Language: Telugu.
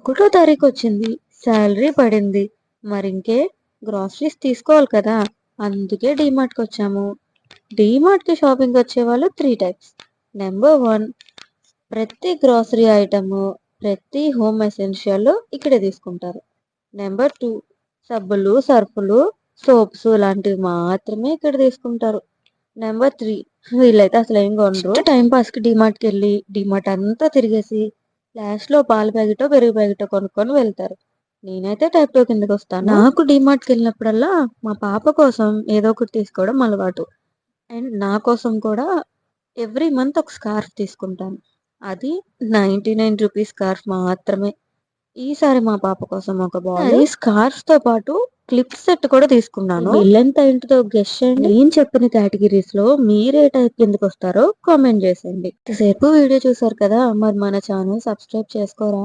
ఒకటో తారీఖు వచ్చింది. శాలరీ పడింది. మరి ఇంకే గ్రాసరీస్ తీసుకోవాలి కదా. అందుకే డీమార్ట్కి వచ్చాము. కి షాపింగ్ వచ్చే వాళ్ళు త్రీ టైప్స్. నెంబర్ వన్ ప్రతి గ్రాసరీ ఐటము ప్రతి హోమ్ ఎసెన్షియల్ ఇక్కడే తీసుకుంటారు. నెంబర్ టూ సబ్బులు సర్ఫులు సోప్స్ లాంటివి మాత్రమే ఇక్కడ తీసుకుంటారు. నెంబర్ త్రీ వీళ్ళైతే అసలు ఏం కొనరు. టైం పాస్కి డిమార్ట్కి వెళ్ళి డిమార్ట్ అంతా తిరిగేసి లాస్ట్లో పాల ప్యాకెట్ పెరుగు ప్యాకెట్ కొనుక్కొని వెళ్తారు. నేనైతే టైప్ టూ కిందకి వస్తాను. నాకు డిమార్ట్కి వెళ్ళినప్పుడల్లా మా పాప కోసం ఏదో ఒకటి తీసుకోవడం అలవాటు. అండ్ నా కోసం కూడా ఎవ్రీ మంత్ ఒక స్కార్ఫ్ తీసుకుంటాను. అది నైంటీ నైన్ రూపీస్ స్కార్ఫ్ మాత్రమే. ఈసారి మా పాప కోసం ఒక బాల్. స్కార్ఫ్తో పాటు క్లిప్ సెట్ కూడా తీసుకున్నాను. బిల్ ఎంత ఏంటిదో గెస్ చేయండి. నేను చెప్పిన కేటగిరీస్లో మీరే టైప్ కిందకి వస్తారో కామెంట్ చేసేయండి. సేపు వీడియో చూసారు కదా మరి మన ఛానల్ సబ్స్క్రైబ్ చేసుకోరా?